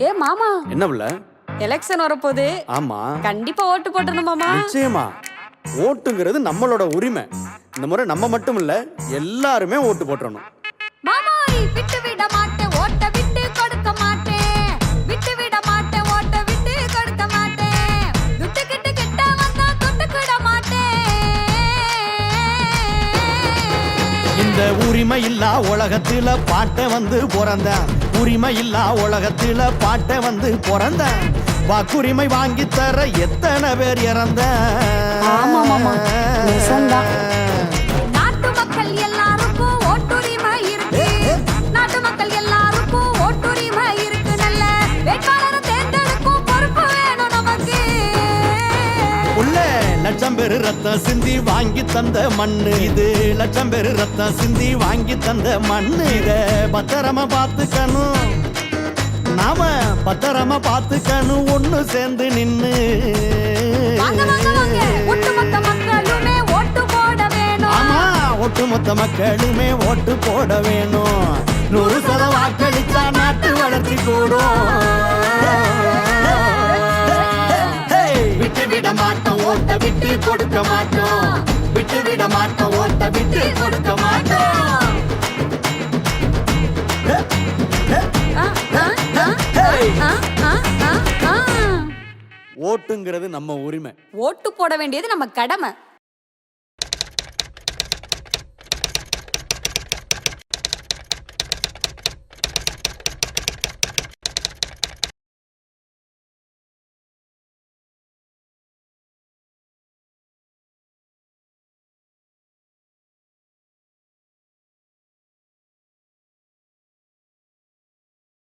ஏ மாமா. என்ன புள்ள? எலெக்ஷன் வரப்போகுது. ஆமா. கண்டிப்பா ஓட்டு போட்டணும் மாமா. நிச்சயமா. ஓட்டுங்கிறது நம்மளோட உரிமை. இந்த முறை நம்ம மட்டும் இல்ல எல்லாருமே ஓட்டு போட்டுறணும். இந்த உரிமை இல்லா உலகத்துல பாட்ட வந்து பிறந்தேன். உரிமை இல்லா உலகத்துல பாட்ட வந்து பிறந்தேன். வாக்குரிமை வாங்கி தர எத்தனை பேர் இறந்த லட்சம் பேரு ரத்தம் சிந்தி வாங்கி தந்த மண்ணு. இது லட்சம் பேரு ரத்தம் சிந்தி வாங்கி தந்த மண்ணு. இத பத்திரமா பார்த்துக்கணும். நாம பத்திரமா பார்த்துக்கணும். ஒண்ணு சேர்ந்து நின்னு. ஒட்டுமொத்த மக்களுமே ஓட்டு போட வேணும். ஓட்ட விட்டு கொடுக்க மாட்டோம். விட்டு விட மாட்டோம் ஓட்ட விட்டு கொடுக்க மாட்டோம். ஓட்டுங்கிறது நம்ம உரிமை. ஓட்டு போட வேண்டியது நம்ம கடமை.